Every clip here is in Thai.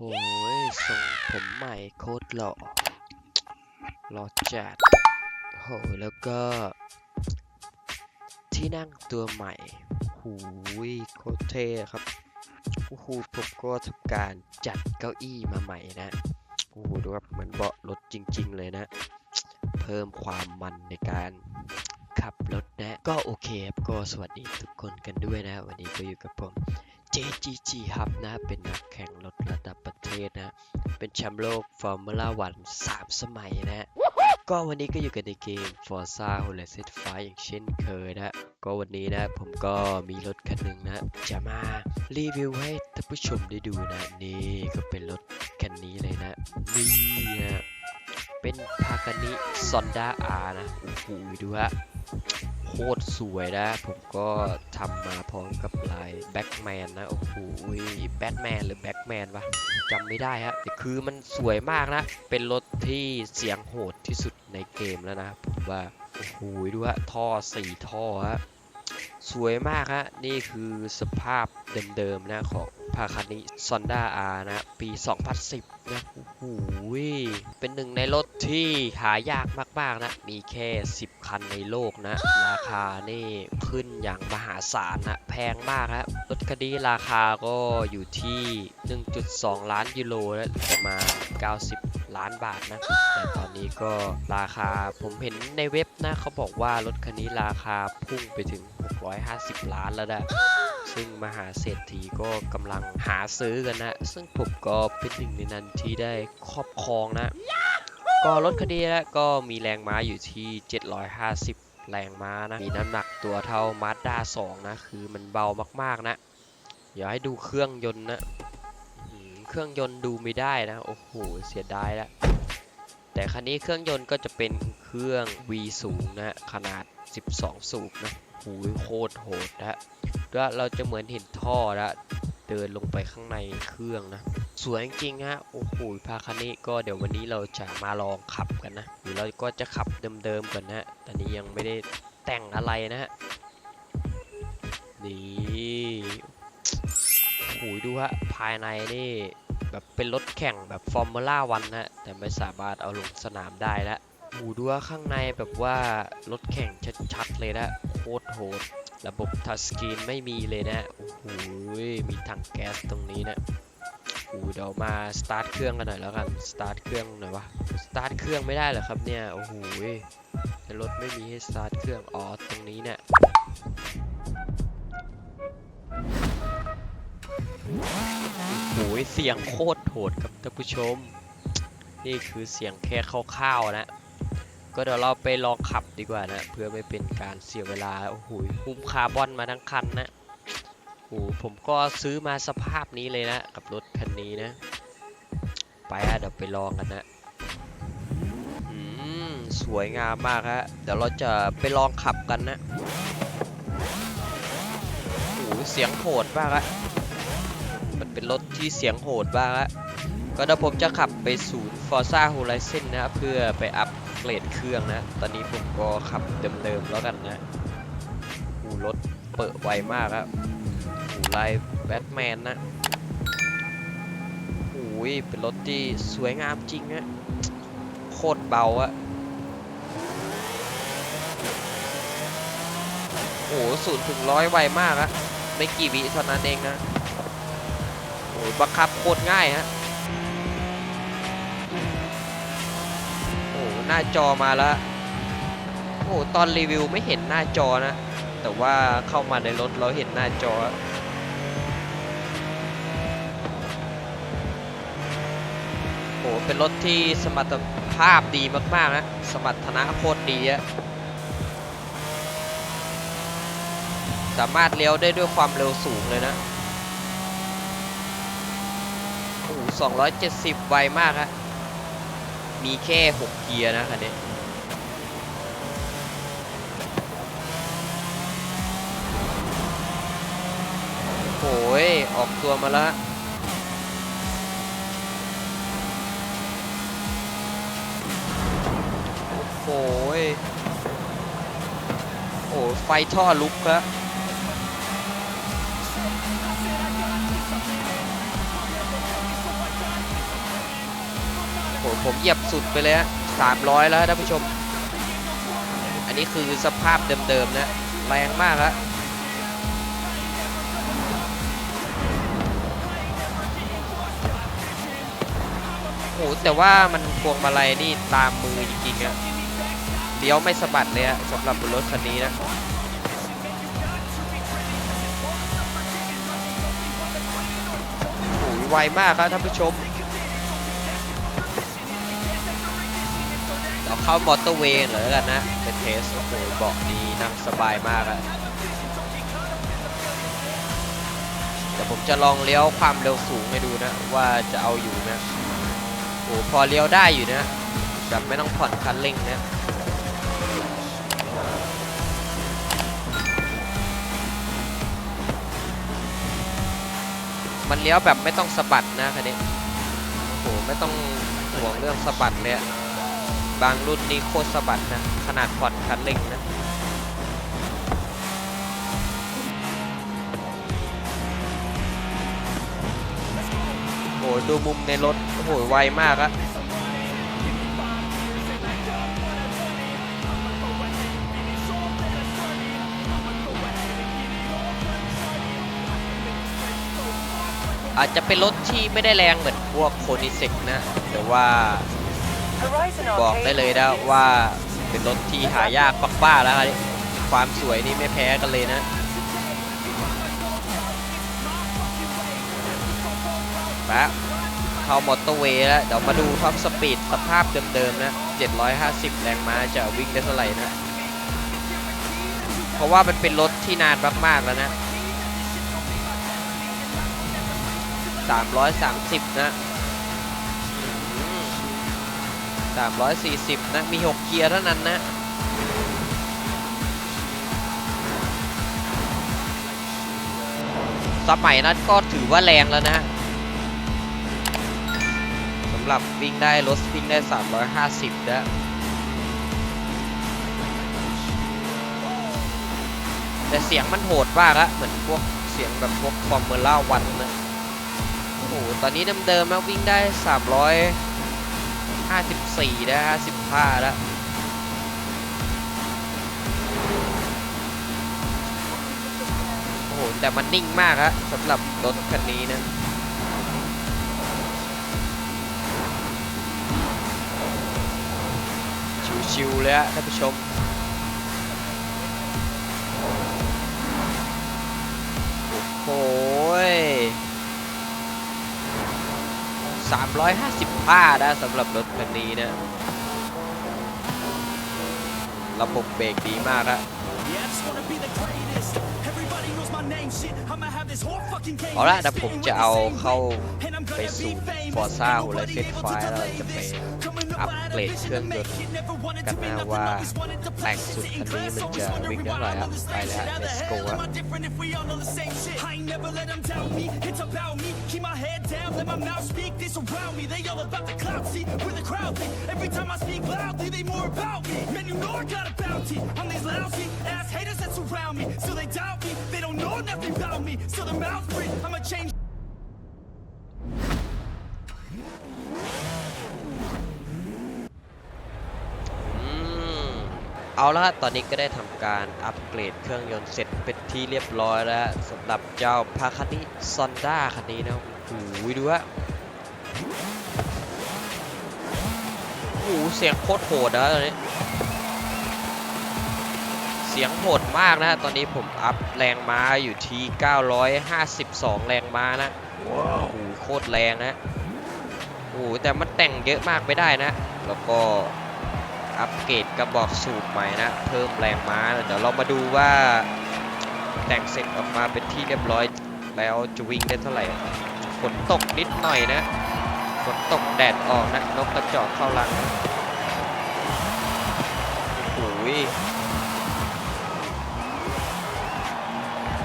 โอ้ยทรงผมใหม่โคตรหล่อหล่อจัดโหแล้วก็ ที่นั่งตัวใหม่หูยโคตรเท่ครับโอ้โหผมก็ทำการจัดเก้าอี้มาใหม่นะโอ้โหดูครับเหมือนเบาะรถจริง ๆ เลยนะ เพิ่มความมันในการขับรถนะ ก็โอเคครับก็สวัสดีทุกคนกันด้วยนะ วันนี้ก็อยู่กับผม JGG ครับนะเป็นนักแข่งรถระดับประเทศนะ เป็นแชมป์โลกฟอร์มูล่าวัน3สมัยนะก็วันนี้ก็อยู่กันในเกม Forza Horizon 5อย่างเช่นเคยนะ ก็วันนี้นะผมก็มีรถคันหนึ่งนะ จะมารีวิวให้ท่านผู้ชมได้ดูนะ นี่ก็เป็นรถคันนี้เลยนะ นี่นะเป็นพากานิซอนด้าอานะ โอ้โหดูฮะ โคตรสวยนะ ผมก็ทำมาพร้อมกับลายแบ็กแมนนะ โอ้โหแบทแมนหรือแบ็กแมนวะจำไม่ได้ฮะแต่คือมันสวยมากนะ เป็นรถที่เสียงโหดที่สุดในเกมแล้วนะ ผมว่า โอ้โหดูฮะ ท่อสี่ท่อฮะ สวยมากฮะ นี่คือสภาพเดิมๆนะของพาคานิซอนด้าอานะ ปี 2010 นะ โอ้โหเป็นหนึ่งในรถที่หายากมาก ๆ นะ มีแค่ 10 คันในโลกนะ ราคานี่ขึ้นอย่างมหาศาลนะ แพงมากฮะรถคันนี้ราคาก็อยู่ที่ 1.2 ล้านยูโรนะประมาณ 90 ล้านบาทนะ แต่ตอนนี้ก็ราคาผมเห็นในเว็บนะ เขาบอกว่ารถคันนี้ราคาพุ่งไปถึง 650 ล้านแล้วนะ ซึ่งมหาเศรษฐีก็กำลังหาซื้อกันนะ ซึ่งผมก็เป็นหนึ่งในนั้นที่ได้ครอบครองนะ ก็รถคันนี้นะก็มีแรงม้าอยู่ที่ 750 แรงม้านะ มีน้ำหนักตัวเท่า Mazda 2นะ คือมันเบามากๆนะ เดี๋ยวให้ดูเครื่องยนต์นะเครื่องยนต์ดูไม่ได้นะ โอ้โห เสียดายละแต่คันนี้เครื่องยนต์ก็จะเป็นเครื่อง V สูงนะ ขนาด 12 สูบนะหูยโคตรโหดนะ แล้วเราจะเหมือนเห็นท่อแล้วเดินลงไปข้างในเครื่องนะ สวยจริงฮะโอ้โหพาคันนี้ก็เดี๋ยววันนี้เราจะมาลองขับกันนะหรือเราก็จะขับเดิมๆก่อนนะตอนนี้ยังไม่ได้แต่งอะไรนะฮะนี่โอ้โหดูฮะภายในนี่แบบเป็นรถแข่งแบบฟอร์มูล่าวันนะ แต่ไม่สามารถเอาลงสนามได้ล้วโอ้โหดูว่าข้างในแบบว่ารถแข่งชัดๆเลยนะโคตรโหด ระบบทัชสกรีนไม่มีเลยนะโอ้โหมีถังแก๊สตรงนี้นะโอ้เดี๋ยวมาสตาร์ทเครื่องกันหน่อยแล้วกันสตาร์ทเครื่องหน่อยวะสตาร์ทเครื่องไม่ได้เหรอครับเนี่ยโอ้โหแต่รถไม่มีให้สตาร์ทเครื่องอ๋อตรงนี้เนี่ยโอ้ยเสียงโคตรโหดครับท่านผู้ชม นี่คือเสียงแค่คร่าวๆนะ ก็เดี๋ยวเราไปลองขับดีกว่านะ เพื่อไม่เป็นการเสียเวลา โอ้โหหุ้มคาร์บอนมาทั้งคันนะโอ้โหผมก็ซื้อมาสภาพนี้เลยนะ กับรถคันนี้นะ ไปอะเดี๋ยวไปลองกันนะอืมสวยงามมากฮะเดี๋ยวเราจะไปลองขับกันนะโอ้โหเสียงโหดมากอะมันเป็นรถที่เสียงโหดบ้างละก็เดี๋ยวผมจะขับไปศูนย์ Forza Horizon นะเพื่อไปอัป เกรดเครื่องนะ ตอนนี้ผมก็ขับเดิมๆแล้วกันนะอูรถเปิดไวมากอะอูลแบทแมนนะโอ้ยเป็นรถที่สวยงามจริงอะโคตรเบาอะโอ้ศูนย์ถึงร้อยไวมากอะไม่กี่วิเท่านั้นเองนะโอ้ยบังคับโคตรง่ายฮะ หน้าจอมาแล้ว โอ้ตอนรีวิวไม่เห็นหน้าจอนะ แต่ว่าเข้ามาในรถเราเห็นหน้าจอ โอ้เป็นรถที่สมรรถภาพดีมาก ๆ นะ สมรรถนะโคตรดีอะสามารถเลี้ยวได้ด้วยความเร็วสูงเลยนะ โอ้สองร้อยเจ็ดสิบไวมากฮะ มีแค่หกเกียร์นะคันนี้โอ้ย ออกตัวมาล้วโอ้ยโอ้ไฟท่อลุกครับ หผมเหยียบสุดไปเลยฮะสามร้อยแล้วท่านผู้ชม อันนี้คือสภาพเดิมๆนะแรงมากฮะโอ้โหแต่ว่ามันพวงมาลัยนี่ตามมือจริงๆอะเลี้ยวไม่สะบัดเลยอะสำหรับบนรถคันนี้นะโอ้ยไวมากครับท่านผู้ชม เข้ามอเตอร์เวย์เลยแล้วกันนะ เป็นเทส โอ้โหเบาะนี้นั่งสบายมากอะเดี๋ยวผมจะลองเลี้ยวความเร็วสูงให้ดูนะ ว่าจะเอาอยู่นะโอ้พอเลี้ยวได้อยู่นะแบบไม่ต้องผ่อนคันเร่งนะมันเลี้ยวแบบไม่ต้องสะบัดนะคันนี้โอ้โหไม่ต้องห่วงเรื่องสะบัดเลยอะ บางรุ่นนี้โคตรสะบัดนะ ขนาดผ่อนคันเร่งนะโอ้โหดูมุมในรถ โอ้โหไวมากอะอาจจะเป็นรถที่ไม่ได้แรงเหมือนพวกโคนิเซกนะ แต่ว่า บอกได้เลยนะว่าเป็นรถที่หายากปักบ้าแล้วครับความสวยนี่ไม่แพ้กันเลยนะปะเข้ามอเตอร์เวย์แล้ว เดี๋ยวมาดูท็อปสปีดสภาพเดิมๆนะ 750 แรงม้าจะวิ่งได้เท่าไหร่นะ เพราะว่ามันเป็นรถที่นานมากๆแล้วนะ 330 นะ 340 นะ มี 6 เกียร์เท่านั้นนะสมัยนั้นก็ถือว่าแรงแล้วนะสำหรับวิ่งได้รถวิ่งได้ 350นะแต่เสียงมันโหดมากอะเหมือนพวกเสียงแบบพวกฟอร์มูล่าวันนะโอ้โหตอนนี้เดิมๆนะวิ่งได้ 300 54นะ55แล้วโอ้โห แต่มันนิ่งมากฮะสำหรับรถคันนี้นะชิวๆเลยฮะท่านผู้ชมโอ้โห 355 นะสำหรับรถคันนี้นะระบบเบรกดีมากอะ Yeah, I just wanna be the greatest. Everybody knows my name. Shit, I'ma have this whole fucking game. เอาละเดี๋ยวผมจะเอาเข้า And I'm ไป gonna สู่ be famous. Forza Ain't Horizon nobody able 5 to แล้วเรา delay จะไป this. Coming up, อัป I had เกร a ด vision เครื่อง to ยน make ต์ it. Never wanted กัน to be นะ nothing, ว่า always wanted to แต่ง flex สุด it คั in นนี้ class. มัน Always จะ wondering วิ่งได้ why เท่าไหร่ I'm ค on รับ the ไป same แล้ว shit. How the let's hell go am ครับ I different if we all know the same shit? I ain't never let them tell me. เอาละตอนนี้ก็ได้ทำการอัปเกรดเครื่องยนต์เสร็จเป็นที่เรียบร้อยแล้วสำหรับเจ้าพาคานิซอนด้าคันนี้นะโอ้โหดูฮะโอ้โหเสียงโคตรโหดนะตอนนี้ เสียงโหดมากนะฮะตอนนี้ผมอัพแรงม้าอยู่ที่ 952 แรงม้านะโอ้โหโคตรแรงนะโอ้โหแต่มันแต่งเยอะมากไม่ได้นะ แล้วก็ อัปเกรดกระบอกสูบใหม่นะเพิ่มแรงม้าเดี๋ยวเรามาดูว่าแต่งเสร็จออกมาเป็นที่เรียบร้อยแล้วจะวิ่งได้เท่าไหร่ฝนตกนิดหน่อยนะฝนตกแดดออกนะนกกระจอกเข้ารังนะโอ้ย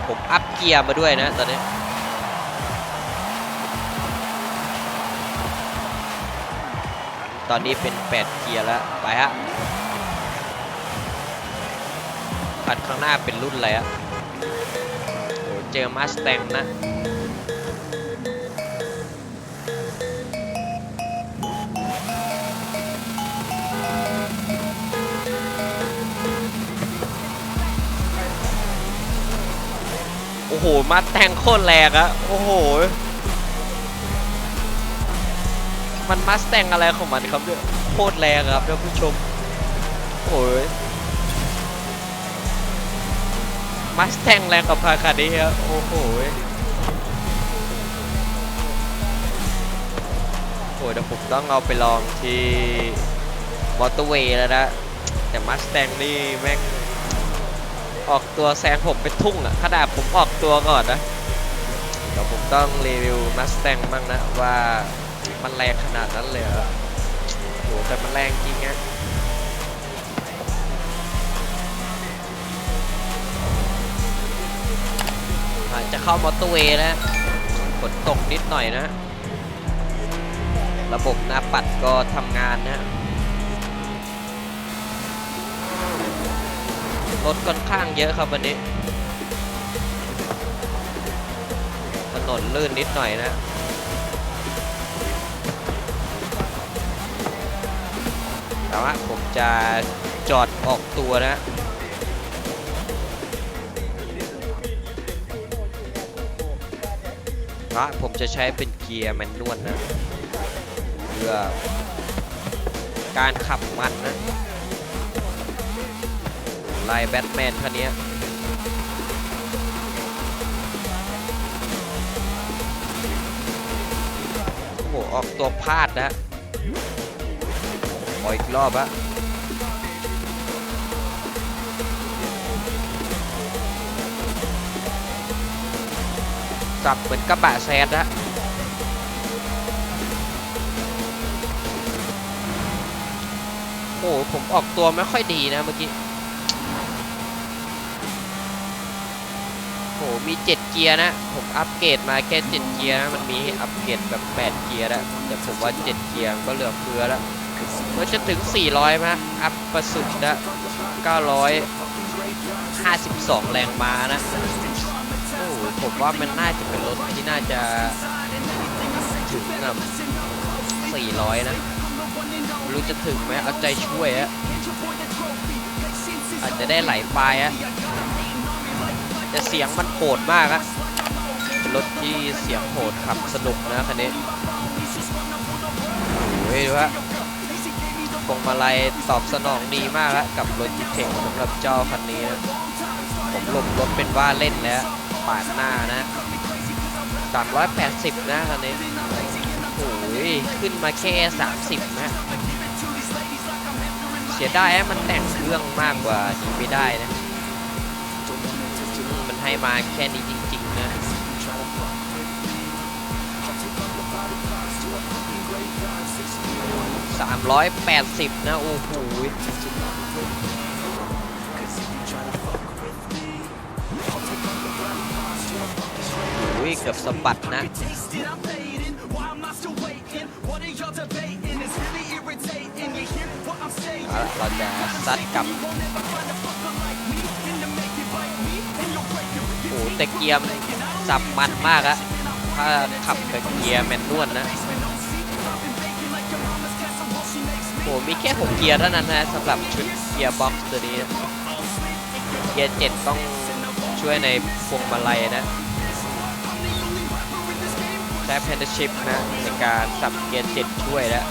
ผมอัพเกียร์มาด้วยนะตอนนี้ ตอนนี้เป็น 8 เกียร์แล้ว ไปฮะปัดข้างหน้าเป็นรุ่นอะไรฮะโอ้เจอมาสแตงนะโอ้โห มาแต่งโคตรแรงอะโอ้โห มันมาสแตงอะไรของมันครับเนี่ยโคตรแรงครับท่านผู้ชม โอ้ยมาสแตงแรงกับพาคาดียโอ้โหโอ้ยเดี๋ยวผมต้องเอาไปลองที่มอเตอร์เวย์แล้วนะแต่มาสแตงนี่แม่งออกตัวแซงผมเป็นทุ่งอะขนาดผมออกตัวก่อนนะเดี๋ยวผมต้องรีวิวมาสแตงบ้างนะว่า มันแรงขนาดนั้นเลยเหรอโหแต่มันแรงจริงอะจจะเข้ามอเตอร์เวย์แล้วฝนตกนิดหน่อยนะ ระบบหน้าปัดก็ทำงานนะรถค่อนข้างเยอะครับวันนี้ถนนลื่นนิดหน่อยนะ แต่ว่าผมจะจอดออกตัวนะเพราะผมจะใช้เป็นเกียร์แมนนวลนะ เพื่อการขับมันนะลายแบทแมนคันนี้โอ้โหออกตัวพลาดนะ ขออีกรอบอะสับเหมือนกระบะแซดนะโอ้โหผมออกตัวไม่ค่อยดีนะเมื่อกี้โหมี 7 เกียร์นะ ผมอัปเกรดมาแค่ 7 เกียร์นะ มันมีให้อัปเกรดแบบ 8 เกียร์แล้วแต่ผมว่า 7 เกียร์ก็เหลือเฟือแล้ว เมื่อจะถึง 400ไหมอัพประสุดนะ952 แรงม้านะ โอ้โหผมว่ามันน่าจะเป็นรถที่น่าจะถึงแบบ400 นะรู้จะถึงไหมเอาใจช่วยอะอาจจะได้ไหลปลายอะแต่เสียงมันโหดมากอะรถที่เสียงโหดขับสนุกนะคันนี้โอ้ยดูฮะ พวงมาลัยตอบสนองดีมากอะกับรถจิเทคสำหรับเจ้าคันนี้นะผมหลบรถเป็นว่าเล่นแล้วปาดหน้านะ 380 นะคันนี้โอ้ยขึ้นมาแค่ 30 นะเสียดายมันแต่งเครื่องมากกว่านี้ไม่ได้นะ มันให้มาแค่นี้จริง 380 นะ โอ้โหเกือบสปัดนะเราจะซัดกับโอ้แต่เกียมขับมันมากอะถ้าขับกับเกียร์แมนนวลนะ โอ้โหมีแค่ 6 เกียร์เท่านั้นนะสำหรับชุดเกียร์บ็อกซ์ตัวนี้นะเกียร์ 7 ต้องช่วยในพวงมาลัยนะใช้แพนเดชิพนะในการสับเกียร์ 7 ช่วยแล้ว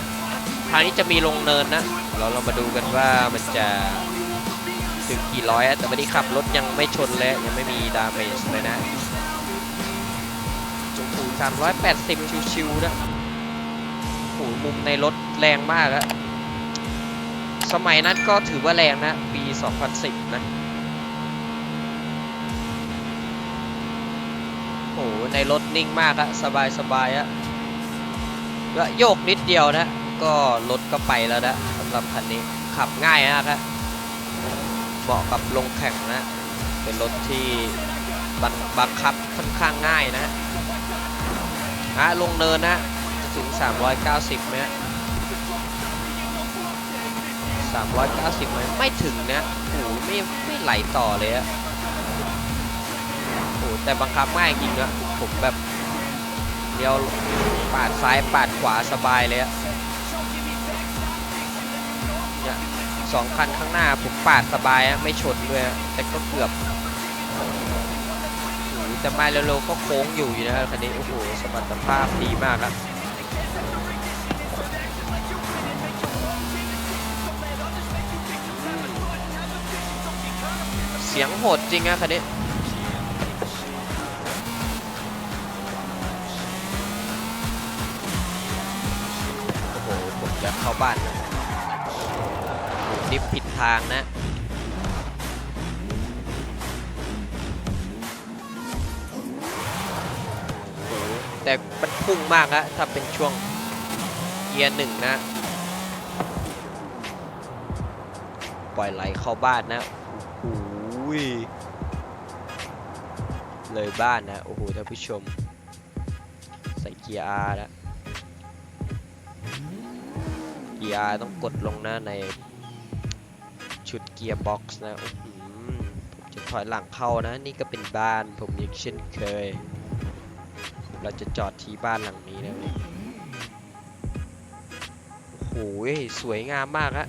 ทางนี้จะมีลงเนินนะเราเรามาดูกันว่ามันจะถึงกี่ร้อยแต่วันนี้ขับรถยังไม่ชนเลยยังไม่มีดาเมจเลยนะโอ้โหสามร้อยแปดสิบชิวๆนะโอ้มุมในรถแรงมากอะ สมัยนั้นก็ถือว่าแรงนะ ปี 2010 นะ โอ้ในรถนิ่งมากอะสบายสบายอะก็โยกนิดเดียวนะ ก็รถก็ไปแล้วนะสำหรับคันนี้ขับง่ายมากครับเหมาะกับลงแข่งนะ เป็นรถที่บังบังคับค่อนข้างง่ายนะอะลงเนินนะจะถึง 390ไหมฮะ 390ไหมไม่ถึงนะโอ้โหไม่ไม่ไหลต่อเลยอะโอ้แต่บังคับง่ายจริงนะผมแบบเดียวปาดซ้ายปาดขวาสบายเลยอะเนี่ยสองคันข้างหน้าผมปาดสบายอะไม่ชนด้วยแต่ก็เกือบโอ้แต่ไมล์โลก็โค้งอยู่อยู่นะครับคันนี้โอ้โหสมรรถภาพดีมากครับ เสียงโหดจริงอะคันนี้โอ้โหผมจะเข้าบ้านผมดิฟผิดทางนะแต่มันพุ่งมากนะถ้าเป็นช่วงเกียร์หนึ่งนะ ปล่อยไหลเข้าบ้านนะ อ้ย เลยบ้านนะ โอ้โหท่านผู้ชม ใส่เกียร์ R แล้วเกียร์ R ต้องกดลงหนะใน ชุดเกียร์บ็อกซ์นะอื้อหือผมจะถอยหลังเข้านะ นี่ก็เป็นบ้านผมอีกเช่นเคย เราจะจอดที่บ้านหลังนี้นะโอ้โหสวยงามมากฮะ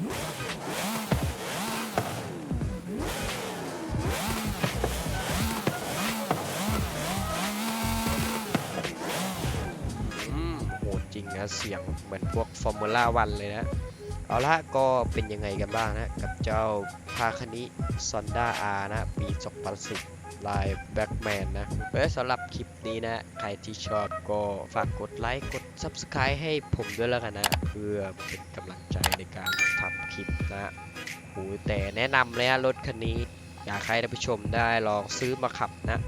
โหดจริงนะเสียงเหมือนพวกฟอร์มูล่าวันเลยนะ เอาละก็เป็นยังไงกันบ้างนะ กับเจ้าพาคานิซอนด้าอานะ ปี2010ลายแบ็กแมนนะเอ้สำหรับคลิปนี้นะ ใครที่ชอบก็ฝากกดไลค์กด Subscribe ให้ผมด้วยแล้วกันนะ เพื่อเป็นกำลังใจในการทำคลิปนะโหแต่แนะนำเลยนะรถคันนี้ อยากให้ท่านผู้ชมได้ลองซื้อมาขับนะ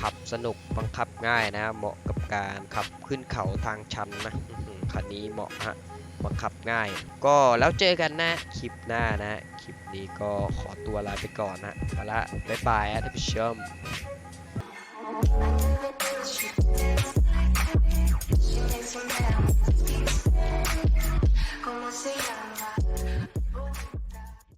ขับสนุกบังคับง่ายนะ เหมาะกับการขับขึ้นเขาทางชันนะ คันนี้เหมาะฮะบังคับง่าย ก็แล้วเจอกันนะ คลิปหน้านะ คลิปนี้ก็ขอตัวลาไปก่อนนะไปละบ๊ายบายนะท่านผู้ชม